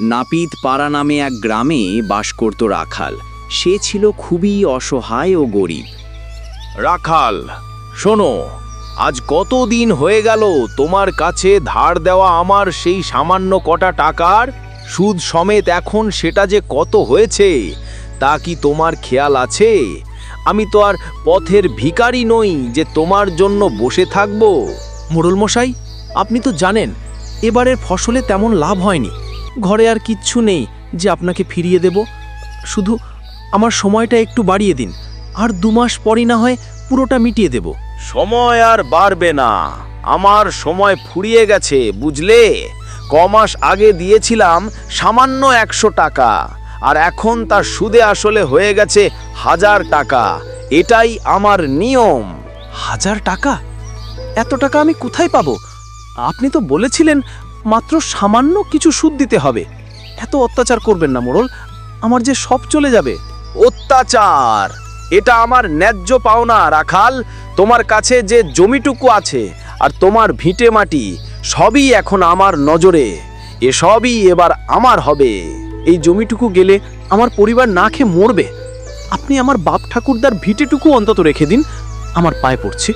নাপিত পাড়া নামে এক গ্রামে বাস করত রাখাল। সে ছিল খুবই অসহায় ও গরিব। রাখাল, শোনো, আজ কতদিন হয়ে গেল তোমার কাছে ধার দেওয়া আমার সেই সামান্য কটা টাকার? সুদ সমেত এখন সেটা যে কত হয়েছে, তা কি তোমার খেয়াল আছে? আমি তো আর পথের ভিখারি নই যে তোমার জন্য বসে থাকব। মোড়ল মশাই আপনি তো জানেন, এবারের ফসলে তেমন লাভ হয়নি। ঘরে আর কিচ্ছু নেই যে আপনাকে ফিরিয়ে দেব। শুধু আমার সময়টা একটু বাড়িয়ে দিন আর দু মাস পরই না হয় পুরোটা মিটিয়ে দেব। সময় আর বাড়বে না। আমার সময় ফুরিয়ে গেছে বুঝলে? কমাস আগে দিয়েছিলাম সামান্য একশো টাকা আর এখন তার সুদে আসলে হয়ে গেছে হাজার টাকা। এটাই আমার নিয়ম। হাজার টাকা? এত টাকা আমি কোথায় পাবো? আপনি তো বলেছিলেন মাত্র সামান্য কিছু সুদ দিতে হবে। এত অত্যাচার করবেন না মোড়ল আমার যে সব চলে যাবে। অত্যাচার! এটা আমার ন্যায্য পাওনা রাখাল। তোমার কাছে যে জমিটুকু আছে আর তোমার ভিটে মাটি সবই এখন আমার নজরে। এসবই এবার আমার হবে। এই জমিটুকু গেলে আমার পরিবার না খেয়ে মরবে। আপনি আমার বাপ ঠাকুরদার ভিটেটুকু অন্তত রেখে দিন আমার পায়ে পড়ছে।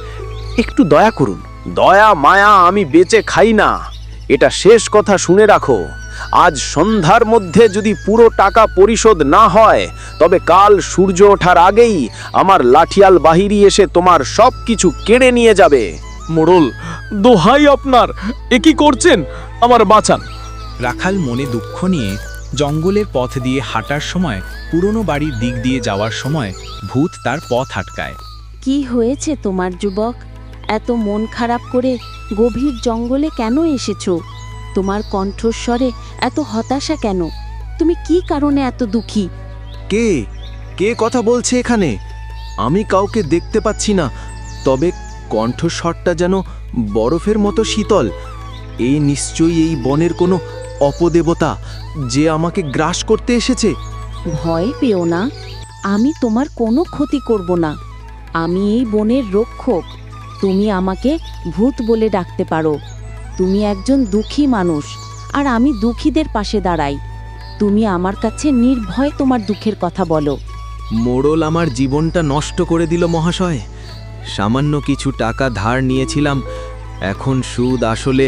একটু দয়া করুন। দয়া মায়া আমি বেঁচে খাই না। এটা শেষ কথা শুনে রাখো। আজ সন্ধ্যার মধ্যে যদি পুরো টাকা পরিশোধ না হয় তবে কাল সূর্য ওঠার আগেই আমার লাঠিয়াল বাহিরি এসে তোমার সব কিছু কেড়ে নিয়ে যাবে। মোড়ল দোহাই আপনার। এ কি করছেন? আমার বাঁচান। রাখাল মনে দুঃখ নিয়ে জঙ্গলের পথ দিয়ে হাঁটার সময় পুরনো বাড়ির দিক দিয়ে যাওয়ার সময় ভূত তার পথ আটকায়। কি হয়েছে তোমার যুবক? এত মন খারাপ করে গভীর জঙ্গলে কেন এসেছ? তোমার কণ্ঠস্বরে এত হতাশা কেন? তুমি কি কারণে এত দুঃখী? কে? কে কথা বলছে এখানে? আমি কাউকে দেখতে পাচ্ছি না তবে কণ্ঠস্বরটা যেন বরফের মতো শীতল। এই নিশ্চয়ই এই বনের কোনো অপদেবতা যে আমাকে গ্রাস করতে এসেছে? ভয় পেও না। আমি তোমার কোনো ক্ষতি করব না। আমি এই বনের রক্ষক। তুমি আমাকে ভূত বলে ডাকতে পারো। তুমি একজন দুঃখী মানুষ, আর আমি দুঃখীদের পাশে দাঁড়াই। তুমি আমার কাছে নির্ভয় তোমার দুঃখের কথা বলো। মোড়ল আমার জীবনটা নষ্ট করে দিল মহাশয়। সামান্য কিছু টাকা ধার নিয়েছিলাম। এখন সুদ আসলে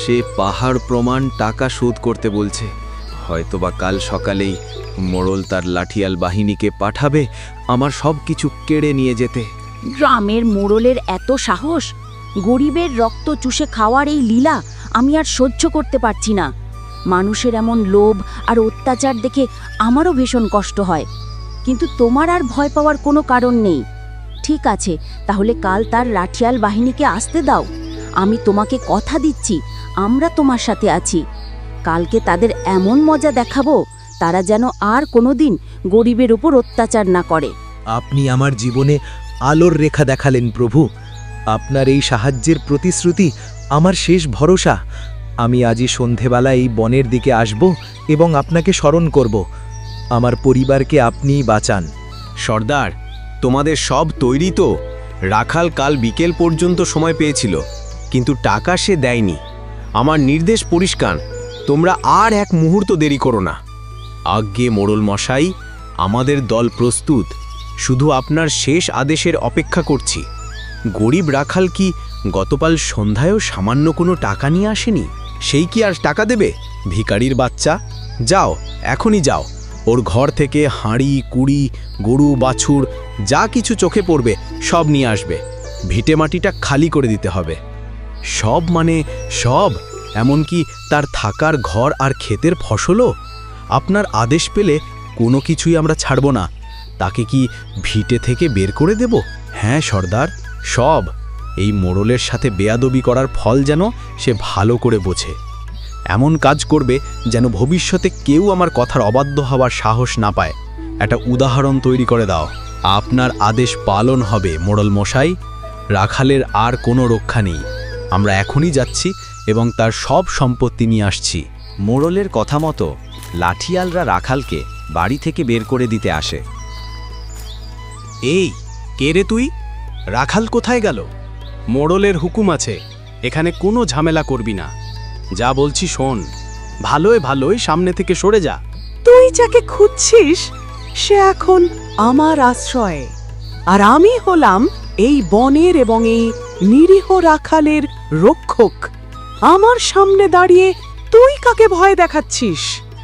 সে পাহাড় প্রমাণ টাকা শোধ করতে বলছে। হয়তোবা কাল সকালেই মোড়ল তার লাঠিয়াল বাহিনীকে পাঠাবে, আমার সব কিছু কেড়ে নিয়ে যেতে। গ্রামের মোড়লের এত সাহস? গরিবের রক্ত চুষে খাওয়ার এই লীলা আমি আর সহ্য করতে পারছি না। মানুষের এমন লোভ আর অত্যাচার দেখে আমারও ভীষণ কষ্ট হয়। কিন্তু তোমার আর ভয় পাওয়ার কোনো কারণ নেই। ঠিক আছে, তাহলে কাল তার রাঠিয়াল বাহিনীকে আসতে দাও। আমি তোমাকে কথা দিচ্ছি, আমরা তোমার সাথে আছি। কালকে তাদের এমন মজা দেখাবো, তারা যেন আর কোনোদিন গরিবের উপর অত্যাচার না করে। আপনি আমার জীবনে আলোর রেখা দেখালেন প্রভু। আপনার এই সাহায্যের প্রতিশ্রুতি আমার শেষ ভরসা। আমি আজই সন্ধেবেলা এই বনের দিকে আসব এবং আপনাকে স্মরণ করব। আমার পরিবারকে আপনিই বাঁচান। সর্দার, তোমাদের সব তৈরি তো? রাখাল কাল বিকেল পর্যন্ত সময় পেয়েছিল, কিন্তু টাকা সে দেয়নি। আমার নির্দেশ পরিষ্কার, তোমরা আর এক মুহূর্ত দেরি করো না। আজ্ঞে মোড়ল মশাই আমাদের দল প্রস্তুত। শুধু আপনার শেষ আদেশের অপেক্ষা করছি। গরিব রাখাল কি গতকাল সন্ধ্যায়ও সামান্য কোনো টাকা নিয়ে আসেনি? সেই কি আর টাকা দেবে? ভিখারির বাচ্চা? যাও, এখনই যাও। ওর ঘর থেকে হাঁড়ি, কুড়ি, গরু, বাছুর, যা কিছু চোখে পড়বে, সব নিয়ে আসবে। ভিটে মাটিটা খালি করে দিতে হবে। সব মানে সব? এমনকি তার থাকার ঘর আর ক্ষেতের ফসলও? আপনার আদেশ পেলে কোনো কিছুই আমরা ছাড়ব না। তাকে কি ভিটে থেকে বের করে দেব? হ্যাঁ সর্দার, সব। এই মোড়লের সাথে বেয়াদবি করার ফল যেন সে ভালো করে বোঝে। এমন কাজ করবে যেন ভবিষ্যতে কেউ আমার কথার অবাধ্য হওয়ার সাহস না পায়। একটা উদাহরণ তৈরি করে দাও। আপনার আদেশ পালন হবে, মোড়ল মশাই। রাখালের আর কোনো রক্ষা নেই। আমরা এখনই যাচ্ছি এবং তার সব সম্পত্তি নিয়ে আসছি। মোড়লের কথা মতো, লাঠিয়ালরা রাখালকে বাড়ি থেকে বের করে দিতে আসে। এই কে রে তুই? রাখাল কোথায় গেল? মোড়লের হুকুম আছে এখানে কোনো ঝামেলা করবি না। যা বলছি শোন ভালোই ভালোই সামনে থেকে সরে যা। তুই যাকে খুঁজছিস সে এখন আমার আশ্রয়ে। আর আমি হলাম এই বনের এবং এই নিরীহ রাখালের রক্ষক। আমার সামনে দাঁড়িয়ে তুই কাকে ভয় দেখাচ্ছিস?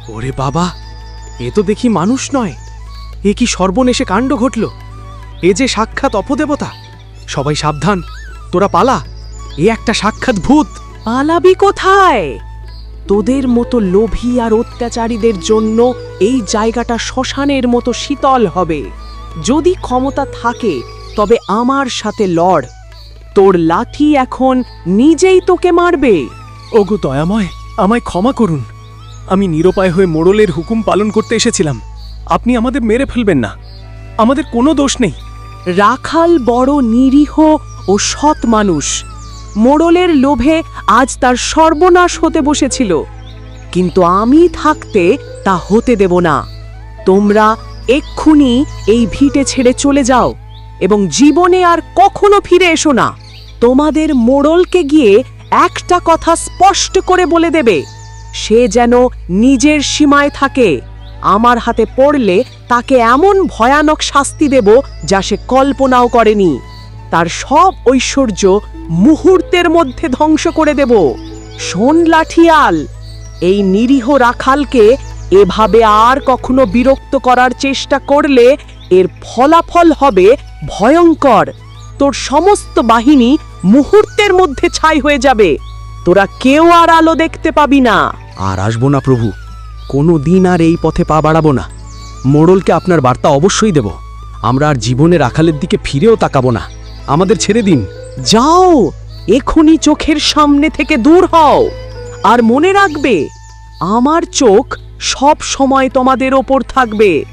ওরে বাবা এ তো দেখি মানুষ নয়। এ কি সর্বনেশে কাণ্ড ঘটল? এ যে সাক্ষাৎ অপদেবতা। সবাই সাবধান তোরা পালা এ একটা সাক্ষাৎ ভূত। পালাবি কোথায়? তোদের মতো লোভী আর অত্যাচারীদের জন্য এই জায়গাটা শ্মশানের মতো শীতল হবে। যদি ক্ষমতা থাকে তবে আমার সাথে লড়। তোর লাঠি এখন নিজেই তোকে মারবে। ওগো দয়াময় আমায় ক্ষমা করুন। আমি নিরপায় হয়ে মোড়লের হুকুম পালন করতে এসেছিলাম। আপনি আমাদের মেরে ফেলবেন না। আমাদের কোনো দোষ নেই। রাখাল বড় নিরীহ ও সৎ মানুষ। মোড়লের লোভে আজ তার সর্বনাশ হতে বসেছিল। কিন্তু আমি থাকতে তা হতে দেব না। তোমরা এক্ষুনি এই ভিটে ছেড়ে চলে যাও এবং জীবনে আর কখনো ফিরে এসো না। তোমাদের মোড়লকে গিয়ে একটা কথা স্পষ্ট করে বলে দেবে, সে যেন নিজের সীমায় থাকে, আমার হাতে পড়লে তাকে এমন ভয়ানক শাস্তি দেব যা সে কল্পনাও করেনি। তার সব ঐশ্বর্য মুহূর্তের মধ্যে ধ্বংস করে দেব। শোন, লাঠিয়াল! এই নিরীহ রাখালকে এভাবে আর কখনো বিরক্ত করার চেষ্টা করলে এর ফলাফল হবে ভয়ঙ্কর। তোর সমস্ত বাহিনী মুহূর্তের মধ্যে ছাই হয়ে যাবে। তোরা কেউ আর আলো দেখতে পাবি না। আর আসব না প্রভু। কোনো দিন আর এই পথে পা বাড়াবো না। মোড়লকে আপনার বার্তা অবশ্যই দেব। আমরা আর জীবনের রাখালের দিকে ফিরেও তাকাবো না। আমাদের ছেড়ে দিন। যাও এখনই চোখের সামনে থেকে দূর হও। আর মনে রাখবে আমার চোখ সব সময় তোমাদের ওপর থাকবে।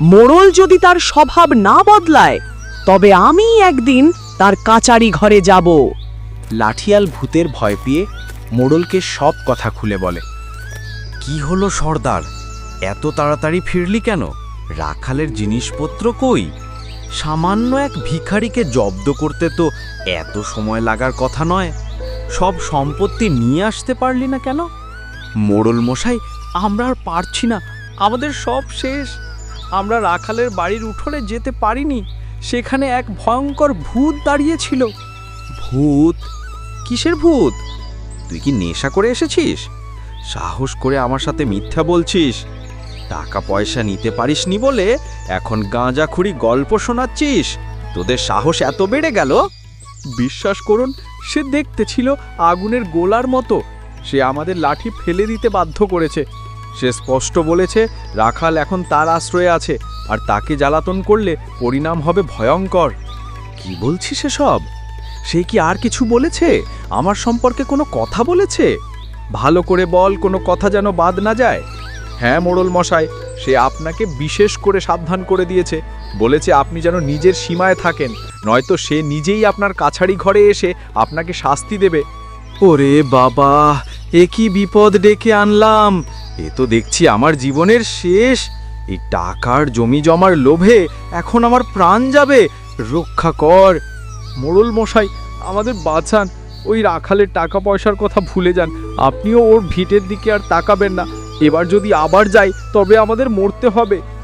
মোড়ল যদি তার স্বভাব না বদলায় তবে আমি একদিন তার কাচারি ঘরে যাব। লাঠিয়াল ভূতের ভয় পেয়ে মোড়লকে সব কথা খুলে বলে। কি হলো সর্দার? এত তাড়াতাড়ি ফিরলি কেন? রাখালের জিনিসপত্র কই? সামান্য এক ভিখারিকে জব্দ করতে তো এত সময় লাগার কথা নয়। সব সম্পত্তি নিয়ে আসতে পারলি না কেন? মোড়ল মশাই, আমরা আর পারছি না। আমাদের সব শেষ। আমরা রাখালের বাড়ির উঠোনে যেতে পারিনি। সেখানে এক ভয়ঙ্কর ভূত দাঁড়িয়েছিল ভূত? কিসের ভূত? তুই কি নেশা করে এসেছিস? সাহস করে আমার সাথে মিথ্যা বলছিস? টাকা পয়সা নিতে পারিসনি বলে এখন গাঁজাখুরি গল্প শোনাচ্ছিস? তোদের সাহস এত বেড়ে গেল? বিশ্বাস করুন সে দেখতে ছিল আগুনের গোলার মতো। সে আমাদের লাঠি ফেলে দিতে বাধ্য করেছে। সে স্পষ্ট বলেছে রাখাল এখন তার আশ্রয়ে আছে আর তাকে জ্বালাতন করলে পরিণাম হবে ভয়ঙ্কর। কি বলছিস সব সে কি আর কিছু বলেছে? আমার সম্পর্কে কোনো কথা বলেছে? ভালো করে বল কোনো কথা যেন বাদ না যায়। হ্যাঁ মোড়ল মশাই, সে আপনাকে বিশেষ করে সাবধান করে দিয়েছে। বলেছে আপনি যেন নিজের সীমায় থাকেন, নয়তো সে নিজেই আপনার কাছারি ঘরে এসে আপনাকে শাস্তি দেবে। ওরে বাবা, এ কি বিপদ ডেকে আনলাম? এ তো দেখছি আমার জীবনের শেষ। এই টাকার জমি জমার লোভে এখন আমার প্রাণ যাবে। রক্ষা কর। মোড়ল মশাই, আমাদের বাঁচান। ওই রাখালের টাকা পয়সার কথা ভুলে যান। আপনিও ওর ভিটের দিকে আর তাকাবেন না। এবার যদি আবার যাই তবে আমাদের মরতে হবে।